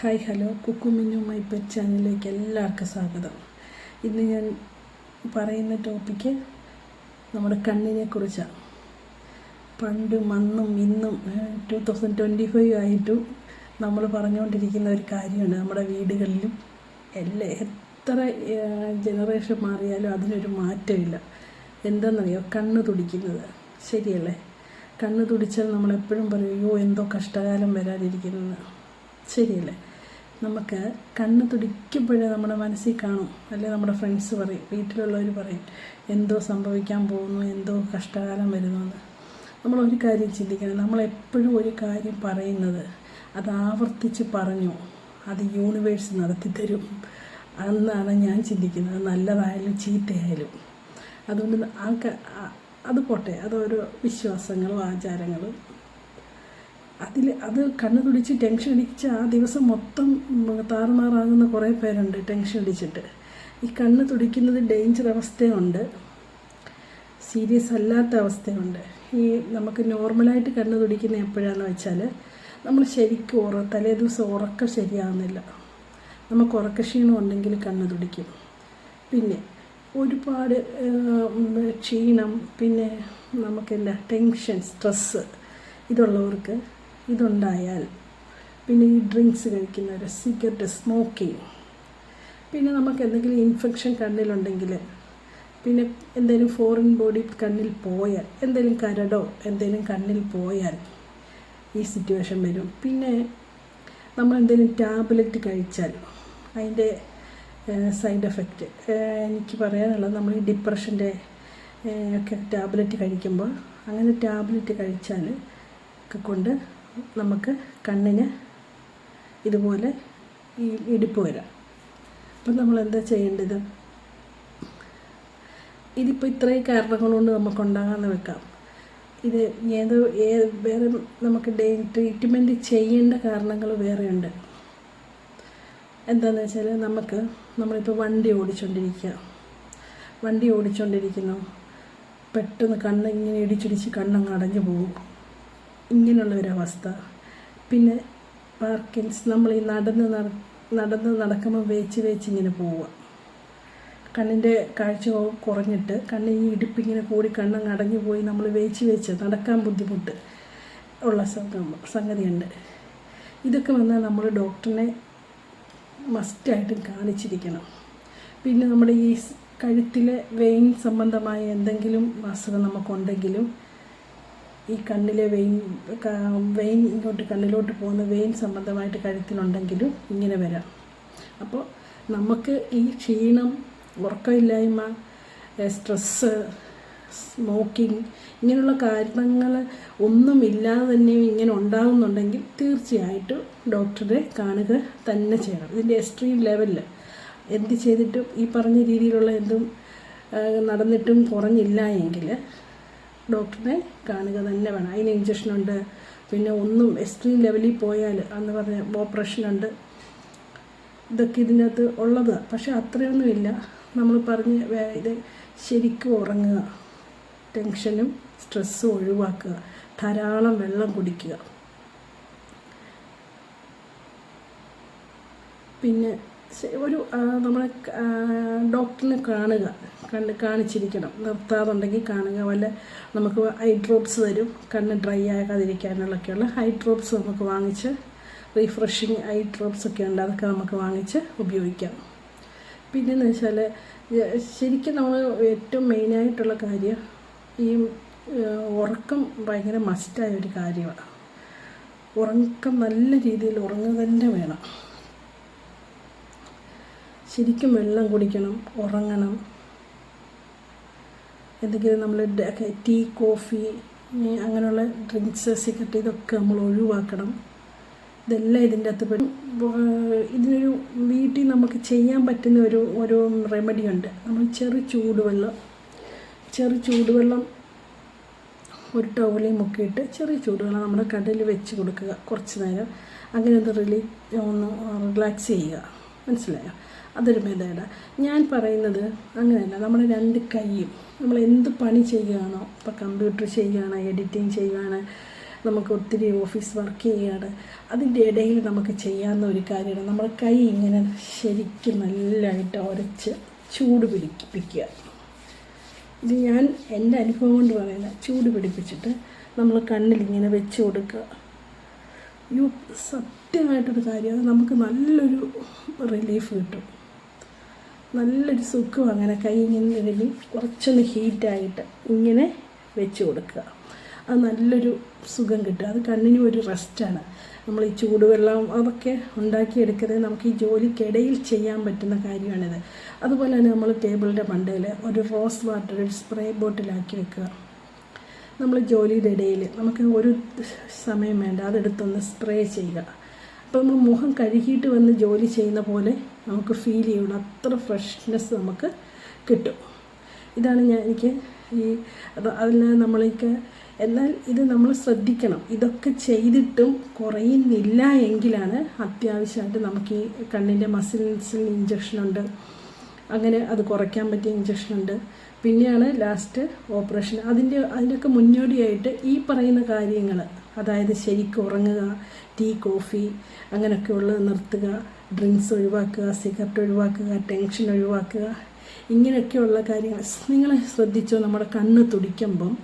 Hi hello. കുക്കുമിന്നു my pet ചാനലിലേക്ക് എല്ലാവർക്കും സ്വാഗതം. ഇന്ന് ഞാൻ പറയുന്ന ടോപ്പിക്ക് നമ്മുടെ കണ്ണിനെ കുറിച്ചാണ് പണ്ട് മന്നും ഇന്നും ടു തൗസൻഡ് ട്വന്റി ഫൈവ് ആയിട്ടും നമ്മൾ പറഞ്ഞുകൊണ്ടിരിക്കുന്ന ഒരു കാര്യമാണ് നമ്മുടെ വീടുകളിലും. എല്ലാ എത്ര ജനറേഷൻ മാറിയാലും അതിനൊരു മാറ്റമില്ല. എന്താണെന്നറിയോ? കണ്ണ് തുടിക്കുന്നത്. ശരിയല്ലേ? കണ്ണ് തുടിച്ചാൽ നമ്മളെപ്പോഴും പറയും അയ്യോ എന്തോ കഷ്ടകാലം വരാതിരിക്കുന്നത് ശരിയല്ലേ? നമുക്ക് കണ്ണ് തുടിക്കുമ്പോഴേ നമ്മുടെ മനസ്സിൽ കാണും. അല്ലെ നമ്മുടെ ഫ്രണ്ട്സ് പറയും വീട്ടിലുള്ളവർ പറയും എന്തോ സംഭവിക്കാൻ പോകുന്നു എന്തോ കഷ്ടകാലം വരുന്നുവെന്ന് നമ്മൾ ഒരു കാര്യം ചിന്തിക്കണം. നമ്മളെപ്പോഴും ഒരു കാര്യം പറയുന്നത് അത് ആവർത്തിച്ച് പറഞ്ഞു അത് യൂണിവേഴ്സ് നടത്തി തരും. ഞാൻ ചിന്തിക്കുന്നത് നല്ലതായാലും ചീത്തയായാലും. അതുകൊണ്ട് ആൾക്കാർ അത് പോട്ടെ. അതൊരു വിശ്വാസങ്ങളും ആചാരങ്ങളും അതിൽ അത് കണ്ണു തുടിച്ച് ടെൻഷൻ അടിച്ച് ആ ദിവസം മൊത്തം താറുമാറാകുന്ന കുറേ പേരുണ്ട് ടെൻഷൻ അടിച്ചിട്ട്. ഈ കണ്ണ് തുടിക്കുന്നത് ഡേഞ്ചർ അവസ്ഥയുണ്ട്. സീരിയസ് അല്ലാത്ത അവസ്ഥയുണ്ട്. ഈ നമുക്ക് നോർമലായിട്ട് കണ്ണ് തുടിക്കുന്ന എപ്പോഴാണെന്ന് വെച്ചാൽ നമ്മൾ ശരിക്കും ഉറ തലേ ദിവസം ഉറക്കം ശരിയാകുന്നില്ല നമുക്ക് ഉറക്കക്ഷീണം ഉണ്ടെങ്കിൽ കണ്ണ് തുടിക്കും. പിന്നെ ഒരുപാട് ക്ഷീണം പിന്നെ നമുക്കെന്താ ടെൻഷൻ സ്ട്രെസ്സ് ഇതുള്ളവർക്ക് ഇതുണ്ടായാൽ പിന്നെ ഈ ഡ്രിങ്ക്സ് കഴിക്കുന്നവർ സിഗരറ്റ് സ്മോക്കിങ്. പിന്നെ നമുക്ക് എന്തെങ്കിലും ഇൻഫെക്ഷൻ കണ്ണിലുണ്ടെങ്കിൽ പിന്നെ എന്തെങ്കിലും ഫോറിൻ ബോഡി കണ്ണിൽ പോയാൽ എന്തെങ്കിലും കരടോ എന്തെങ്കിലും കണ്ണിൽ പോയാൽ ഈ സിറ്റുവേഷൻ വരും. പിന്നെ നമ്മൾ എന്തെങ്കിലും ടാബ്ലറ്റ് കഴിച്ചാൽ അതിന്റെ സൈഡ് എഫക്റ്റ് എനിക്ക് പറയാനുള്ളത് നമ്മൾ ഈ ഡിപ്രഷന്റെ ഒക്കെ ടാബ്ലറ്റ് കഴിക്കുമ്പോൾ അങ്ങനെ ടാബ്ലറ്റ് കഴിച്ചാൽ ഒക്കെ കൊണ്ട് നമുക്ക് കണ്ണിന് ഇതുപോലെ ഈ ഇടിപ്പ് വരാം. അപ്പം നമ്മൾ എന്താ ചെയ്യേണ്ടത്? ഇതിപ്പോൾ ഇത്രയും കാരണങ്ങൾ കൊണ്ട് നമുക്ക് ഉണ്ടാകാന്ന് വെക്കാം. ഇത് ഏത് ഏ വേറെ നമുക്ക് ഡേ ട്രീറ്റ്മെന്റ് ചെയ്യേണ്ട കാരണങ്ങൾ വേറെയുണ്ട് എന്താണെന്ന് വെച്ചാൽ നമുക്ക് നമ്മളിപ്പോൾ വണ്ടി ഓടിച്ചുകൊണ്ടിരിക്കുക വണ്ടി ഓടിച്ചുകൊണ്ടിരിക്കുന്നു പെട്ടെന്ന് കണ്ണ് ഇങ്ങനെ ഇടിച്ചിടിച്ച് കണ്ണങ്ങ് അടഞ്ഞു പോകും. ഇങ്ങനെയുള്ള ഒരവസ്ഥ പിന്നെ പാർക്കിൻസ് നമ്മൾ ഈ നടന്ന് നട നടന്ന് നടക്കുമ്പോൾ വേച്ച് വേച്ച് ഇങ്ങനെ പോവുക. കണ്ണിന്റെ കാഴ്ച കുറഞ്ഞിട്ട് കണ്ണിന് ഇടുപ്പിങ്ങനെ കൂടി കണ്ണ് അടഞ്ഞു പോയി നമ്മൾ വേച്ച് വേച്ച് നടക്കാൻ ബുദ്ധിമുട്ട് ഉള്ള സംഗ- സംഗതിയുണ്ട്. ഇതൊക്കെ വന്നാൽ നമ്മൾ ഡോക്ടറിനെ മസ്റ്റായിട്ടും കാണിച്ചിരിക്കണം. പിന്നെ നമ്മുടെ ഈ കഴുത്തിലെ വെയിൻ സംബന്ധമായ എന്തെങ്കിലും അസുഖം നമുക്കുണ്ടെങ്കിലും ഈ കണ്ണിലെ വെയിൻ വെയിൻ ഇങ്ങോട്ട് കണ്ണിലോട്ട് പോകുന്ന വെയിൻ സംബന്ധമായിട്ട് കഴുത്തിലുണ്ടെങ്കിലും ഇങ്ങനെ വരാം. അപ്പോൾ നമുക്ക് ഈ ക്ഷീണം ഉറക്കമില്ലായ്മ സ്ട്രെസ്സ് സ്മോക്കിംഗ് ഇങ്ങനെയുള്ള കാരണങ്ങൾ ഒന്നുമില്ലാതെ തന്നെ ഇങ്ങനെ ഉണ്ടാകുന്നുണ്ടെങ്കിൽ തീർച്ചയായിട്ടും ഡോക്ടറെ കാണുക തന്നെ ചെയ്യണം. ഇതിന്റെ എക്സ്ട്രീം ലെവലിൽ എന്ത് ചെയ്തിട്ടും ഈ പറഞ്ഞ രീതിയിലുള്ള എന്തും നടന്നിട്ടും കുറഞ്ഞില്ല എങ്കിൽ ഡോക്ടറെ കാണുക തന്നെ വേണം. അതിന് ഇഞ്ചക്ഷനുണ്ട് പിന്നെ ഒന്നും എക്സ്ട്രീം ലെവലിൽ പോയാൽ അന്ന് പറഞ്ഞ ഓപ്പറേഷനുണ്ട് ഇതൊക്കെ ഇതിനകത്ത് ഉള്ളതാണ് പക്ഷെ അത്രയൊന്നുമില്ല. നമ്മൾ പറഞ്ഞ് ഇത് ശരിക്കും ഉറങ്ങുക. ടെൻഷനും സ്ട്രെസ്സും ഒഴിവാക്കുക. ധാരാളം വെള്ളം കുടിക്കുക. പിന്നെ ഒരു നമ്മൾ ഡോക്ടറിനെ കാണുക. കണ്ണ് കാണിച്ചിരിക്കണം. നിർത്താറുണ്ടെങ്കിൽ കാണുക. വല്ല നമുക്ക് ഐ ഡ്രോപ്സ് തരും. കണ്ണ് ഡ്രൈ ആകാതിരിക്കാനുള്ളൊക്കെയുള്ള ഐ ഡ്രോപ്സ് നമുക്ക് വാങ്ങിച്ച് റീഫ്രഷിങ് ഐ ഡ്രോപ്സ് ഒക്കെ ഉണ്ട്. അതൊക്കെ നമുക്ക് വാങ്ങിച്ച് ഉപയോഗിക്കാം. പിന്നെയെന്ന് വെച്ചാൽ ശരിക്കും നമ്മൾ ഏറ്റവും മെയിനായിട്ടുള്ള കാര്യം ഈ ഉറക്കം ഭയങ്കര മസ്റ്റായ ഒരു കാര്യമാണ് ഉറക്കം നല്ല രീതിയിൽ ഉറങ്ങുക തന്നെ വേണം. ശരിക്കും വെള്ളം കുടിക്കണം ഉറങ്ങണം. എന്തെങ്കിലും നമ്മൾ ടീ കോഫി അങ്ങനെയുള്ള ഡ്രിങ്ക്സ് സിഗരറ്റ് ഇതൊക്കെ നമ്മൾ ഒഴിവാക്കണം. ഇതെല്ലാം ഇതിന്റെ അകത്ത് പെടും. ഇതിനൊരു വീട്ടിൽ നമുക്ക് ചെയ്യാൻ പറ്റുന്ന ഒരു ഒരു റെമഡി ഉണ്ട്. നമ്മൾ ചെറു ചൂടുവെള്ളം ചെറു ചൂടുവെള്ളം ഒരു ടവലിൽ മുക്കിയിട്ട് ചെറിയ ചൂടുവെള്ളം നമ്മുടെ കടലിൽ വെച്ച് കൊടുക്കുക കുറച്ച് നേരം. അങ്ങനെ ഒന്ന് റിലീ ഒന്ന് റിലാക്സ് ചെയ്യുക. മനസ്സിലായോ? അതൊരു മെതേഡ. ഞാൻ പറയുന്നത് അങ്ങനെയല്ല. നമ്മുടെ രണ്ട് കൈയും നമ്മൾ എന്ത് പണി ചെയ്യുകയാണോ ഇപ്പോൾ കമ്പ്യൂട്ടർ ചെയ്യുകയാണ് എഡിറ്റിംഗ് ചെയ്യുകയാണ് നമുക്ക് ഒത്തിരി ഓഫീസ് വർക്ക് ചെയ്യുകയാണ് അതിന്റെ ഇടയിൽ നമുക്ക് ചെയ്യാവുന്ന ഒരു കാര്യമാണ്. നമ്മുടെ കൈ ഇങ്ങനെ ശരിക്കും നല്ലതായിട്ട് ഉരച്ച് ചൂട് പിടിപ്പിക്കുക. ഇത് ഞാൻ എന്റെ അനുഭവം കൊണ്ട് പറയുന്നത് ചൂട് പിടിപ്പിച്ചിട്ട് നമ്മൾ കണ്ണിലിങ്ങനെ വെച്ച് കൊടുക്കുക. യു സത്യമായിട്ടൊരു കാര്യം. നമുക്ക് നല്ലൊരു റിലീഫ് കിട്ടും. നല്ലൊരു സുഖം അങ്ങനെ കൈ ഇങ്ങനെ കുറച്ചൊന്ന് ഹീറ്റായിട്ട് ഇങ്ങനെ വെച്ച് കൊടുക്കുക. അത് നല്ലൊരു സുഖം കിട്ടും. അത് കണ്ണിനും ഒരു റെസ്റ്റാണ് നമ്മൾ ഈ ചൂടുവെള്ളം അതൊക്കെ ഉണ്ടാക്കിയെടുക്കുന്നത് നമുക്ക് ഈ ജോലിക്കിടയിൽ ചെയ്യാൻ പറ്റുന്ന കാര്യമാണിത്. അതുപോലെ തന്നെ നമ്മൾ ടേബിളിന്റെ മണ്ടയിൽ ഒരു റോസ് വാട്ടർ ഒരു സ്പ്രേ ബോട്ടിലാക്കി വെക്കുക. നമ്മൾ ജോലിയുടെ ഇടയിൽ നമുക്ക് ഒരു സമയം വേണ്ട. അതെടുത്തൊന്ന് സ്പ്രേ ചെയ്യുക. അപ്പോൾ നമ്മൾ മുഖം കഴുകിയിട്ട് വന്ന് ജോലി ചെയ്യുന്ന പോലെ നമുക്ക് ഫീൽ ചെയ്യണം. അത്ര ഫ്രഷ്നെസ് നമുക്ക് കിട്ടും. ഇതാണ് ഞാൻ എനിക്ക് ഈ അത് അതിൽ നമ്മളേക്ക് എന്നാൽ ഇത് നമ്മൾ ശ്രദ്ധിക്കണം. ഇതൊക്കെ ചെയ്തിട്ടും കുറയുന്നില്ല എങ്കിലാണ് അത്യാവശ്യമായിട്ട് നമുക്ക് ഈ കണ്ണിന്റെ മസിൽസിൽ ഇഞ്ചക്ഷനുണ്ട് അങ്ങനെ അത് കുറയ്ക്കാൻ പറ്റിയ ഇഞ്ചക്ഷനുണ്ട് പിന്നെയാണ് ലാസ്റ്റ് ഓപ്പറേഷൻ അതിന്റെ അതിന്റെയൊക്കെ മുന്നോടിയായിട്ട് ഈ പറയുന്ന കാര്യങ്ങൾ. അതായത് ശരിക്കും ഉറങ്ങുക ടീ കോഫി അങ്ങനെയൊക്കെയുള്ളത് നിർത്തുക. ഡ്രിങ്ക്സ് ഒഴിവാക്കുക സിഗരറ്റ് ഒഴിവാക്കുക ടെൻഷൻ ഒഴിവാക്കുക. ഇങ്ങനെയൊക്കെയുള്ള കാര്യങ്ങൾ. നിങ്ങൾ ശ്രദ്ധിച്ചോ? നമ്മുടെ കണ്ണ് തുടിക്കുമ്പം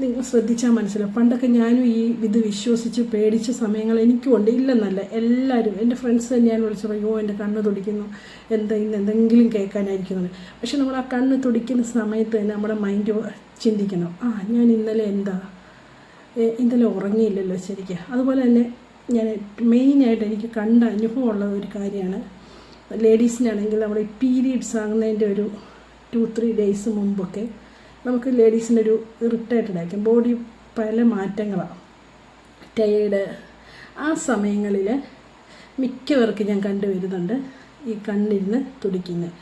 നിങ്ങൾ ശ്രദ്ധിച്ചാൽ മനസ്സിലാവും. പണ്ടൊക്കെ ഞാനും ഈ ഇത് വിശ്വസിച്ച് പേടിച്ച സമയങ്ങൾ എനിക്കും ഉണ്ട്. ഇല്ലെന്നല്ല എല്ലാവരും എന്റെ ഫ്രണ്ട്സ് തന്നെ ഞാൻ വിളിച്ചു അയ്യോ എന്റെ കണ്ണ് തുടിക്കുന്നു. എന്താ ഇന്ന് എന്തെങ്കിലും കേൾക്കാനായിരിക്കുന്നത് പക്ഷെ നമ്മൾ ആ കണ്ണ് തുടിക്കുന്ന സമയത്ത് തന്നെ നമ്മുടെ മൈൻഡ് ചിന്തിക്കണം. ആ ഞാൻ ഇന്നലെ എന്താ ഇന്നലെ ഉറങ്ങിയില്ലല്ലോ ശരിക്കും. അതുപോലെ തന്നെ ഞാൻ മെയിനായിട്ട് എനിക്ക് കണ്ട അനുഭവമുള്ള ഒരു കാര്യമാണ്. ലേഡീസിനാണെങ്കിൽ നമ്മുടെ പീരീഡ്സ് ആകുന്നതിന്റെ ഒരു ടു ത്രീ ഡേയ്സ് മുമ്പൊക്കെ നമുക്ക് ലേഡീസിനൊരു ഇറിറ്റേറ്റഡ് ആയിരിക്കും. ബോഡി പല മാറ്റങ്ങളാണ്. ടയേർഡ് ആ സമയങ്ങളിൽ മിക്കവർക്ക് ഞാൻ കണ്ടുവരുന്നുണ്ട് ഈ കണ്ണിരുന്ന് തുടിക്കുന്നത്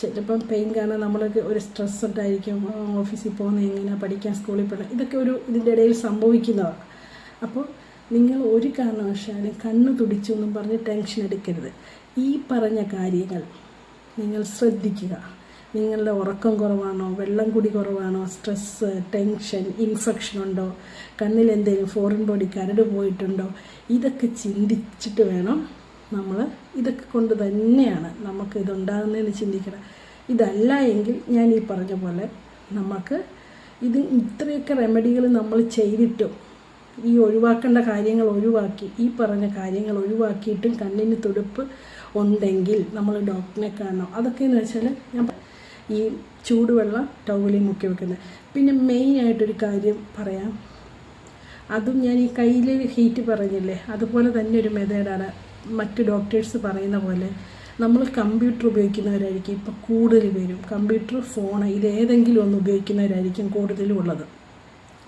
ചിലപ്പം പെയിൻ കാരണം നമ്മൾക്ക് ഒരു സ്ട്രെസ് ഉണ്ടായിരിക്കും. ഓഫീസിൽ പോകുന്ന എങ്ങനെ പഠിക്കാൻ സ്കൂളിൽ പോകണം ഇതൊക്കെ ഒരു ഇതിന്റെ ഇടയിൽ സംഭവിക്കുന്നതാണ്. അപ്പോൾ നിങ്ങൾ ഒരു കാരണവശാലും കണ്ണു തുടിച്ചു എന്നും പറഞ്ഞ് ടെൻഷൻ എടുക്കരുത്. ഈ പറഞ്ഞ കാര്യങ്ങൾ നിങ്ങൾ ശ്രദ്ധിക്കുക. നിങ്ങളുടെ ഉറക്കം കുറവാണോ? വെള്ളം കുടി കുറവാണോ? സ്ട്രെസ്സ് ടെൻഷൻ ഇൻഫെക്ഷൻ ഉണ്ടോ? കണ്ണിൽ എന്തെങ്കിലും ഫോറിൻ ബോഡി കരട് പോയിട്ടുണ്ടോ? ഇതൊക്കെ ചിന്തിച്ചിട്ട് വേണം നമ്മൾ ഇതൊക്കെ കൊണ്ട് തന്നെയാണ് നമുക്ക് ഇതുണ്ടാകുന്നതെന്ന് ചിന്തിക്കണം. ഇതല്ല എങ്കിൽ ഞാൻ ഈ പറഞ്ഞ പോലെ നമുക്ക് ഇത് ഇത്രയൊക്കെ റെമഡികൾ നമ്മൾ ചെയ്തിട്ടും ഈ ഒഴിവാക്കേണ്ട കാര്യങ്ങൾ ഒഴിവാക്കി ഈ പറഞ്ഞ കാര്യങ്ങൾ ഒഴിവാക്കിയിട്ടും കണ്ണിന് തുടുപ്പ് ഉണ്ടെങ്കിൽ നമ്മൾ ഡോക്ടറിനെ കാണണം. അതൊക്കെയെന്ന് വെച്ചാൽ ഞാൻ ഈ ചൂടുവെള്ളം ടൗലിൽ മുക്കി വെക്കുന്നത് പിന്നെ മെയിനായിട്ടൊരു കാര്യം പറയാം. അതും ഞാൻ ഈ കയ്യിൽ ഹീറ്റ് പറഞ്ഞില്ലേ അതുപോലെ തന്നെ ഒരു മെത്തേഡാണ് മറ്റ് ഡോക്ടേഴ്സ് പറയുന്ന പോലെ നമ്മൾ കമ്പ്യൂട്ടർ ഉപയോഗിക്കുന്നവരായിരിക്കും ഇപ്പോൾ കൂടുതൽ പേരും. കമ്പ്യൂട്ടർ ഫോൺ ഇത് ഏതെങ്കിലും ഒന്ന് ഉപയോഗിക്കുന്നവരായിരിക്കും കൂടുതലും ഉള്ളത്.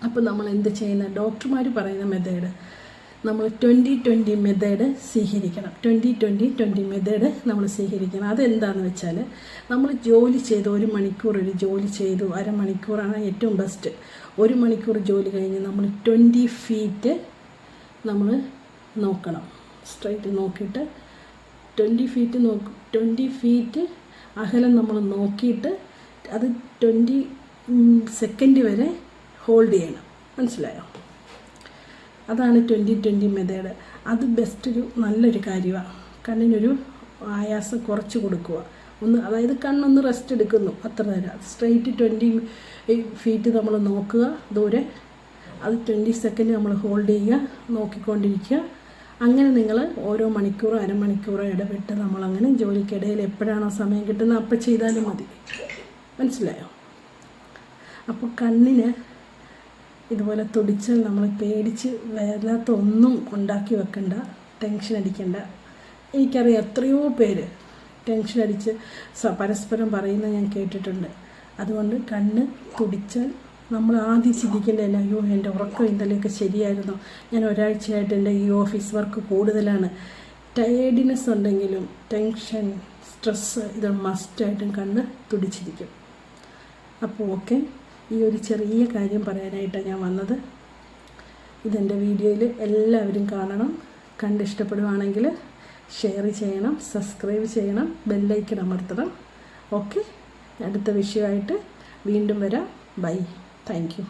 അപ്പോൾ നമ്മൾ എന്ത് ചെയ്യുന്ന ഡോക്ടർമാർ പറയുന്ന മെത്തേഡ് നമ്മൾ ട്വന്റി ട്വന്റി മെത്തേഡ് സ്വീകരിക്കണം. ട്വന്റി ട്വന്റി ട്വന്റി മെത്തേഡ് നമ്മൾ സ്വീകരിക്കണം. അതെന്താണെന്ന് വെച്ചാൽ നമ്മൾ ജോലി ചെയ്ത് ഒരു മണിക്കൂർ ഒരു ജോലി ചെയ്തു അരമണിക്കൂറാണ് ഏറ്റവും ബെസ്റ്റ് ഒരു മണിക്കൂർ ജോലി കഴിഞ്ഞ് നമ്മൾ ട്വന്റി ഫീറ്റ് നമ്മൾ നോക്കണം. സ്ട്രൈറ്റ് നോക്കിയിട്ട് ട്വന്റി ഫീറ്റ് നോക്ക് ട്വന്റി ഫീറ്റ് അകലം നമ്മൾ നോക്കിയിട്ട് അത് ട്വന്റി സെക്കൻഡ് വരെ ഹോൾഡ് ചെയ്യണം. മനസ്സിലായോ? അതാണ് ട്വന്റി ട്വന്റി മെത്തേഡ് അത് ബെസ്റ്റ് ഒരു നല്ലൊരു കാര്യമാണ് കണ്ണിനൊരു ആയാസം കുറച്ച് കൊടുക്കുക ഒന്ന് അതായത് കണ്ണൊന്ന് റെസ്റ്റ് എടുക്കുന്നു. അത്ര നേരം. സ്ട്രെയിറ്റ് ട്വന്റി ഫീറ്റ് നമ്മൾ നോക്കുക. ദൂരെ. അത് ട്വന്റി സെക്കൻഡ് നമ്മൾ ഹോൾഡ് ചെയ്യുക. നോക്കിക്കൊണ്ടിരിക്കുക. അങ്ങനെ നിങ്ങൾ ഓരോ മണിക്കൂറോ അരമണിക്കൂറോ ഇടവിട്ട് നമ്മളങ്ങനെ ജോലിക്കിടയിൽ എപ്പോഴാണോ സമയം കിട്ടുന്നത് അപ്പം ചെയ്താലും മതി. മനസ്സിലായോ? അപ്പോൾ കണ്ണിന് ഇതുപോലെ തുടിച്ചാൽ നമ്മൾ പേടിച്ച് വല്ലാത്ത ഒന്നും ഉണ്ടാക്കി വെക്കണ്ട ടെൻഷൻ അടിക്കണ്ട. എനിക്കറിയാം എത്രയോ പേര് ടെൻഷൻ അടിച്ച് പരസ്പരം പറയുന്നത് ഞാൻ കേട്ടിട്ടുണ്ട്. അതുകൊണ്ട് കണ്ണ് തുടിച്ചാൽ നമ്മൾ ആദ്യം ചിന്തിക്കേണ്ടതല്ല അയ്യോ എന്റെ ഉറക്കം ഇന്നലെയൊക്കെ ശരിയായിരുന്നു. ഞാൻ ഒരാഴ്ചയായിട്ട് എന്റെ ഈ ഓഫീസ് വർക്ക് കൂടുതലാണ്. ടയേർഡിനെസ് ഉണ്ടെങ്കിലും ടെൻഷൻ സ്ട്രെസ്സ് ഇത് മസ്റ്റായിട്ടും കണ്ണ് തുടിച്ചിരിക്കും. അപ്പോൾ ഓക്കെ ഈ ഒരു ചെറിയ കാര്യം പറയാനായിട്ടാണ് ഞാൻ വന്നത്. ഇതെന്റെ വീഡിയോയിൽ എല്ലാവരും കാണണം. കണ്ടിഷ്ടപ്പെടുവാണെങ്കിൽ ഷെയർ ചെയ്യണം സബ്സ്ക്രൈബ് ചെയ്യണം ബെല്ലൈക്കൺ അമർത്തണം. ഓക്കെ അടുത്ത വിഷയമായിട്ട് വീണ്ടും വരാം. ബൈ. Thank you.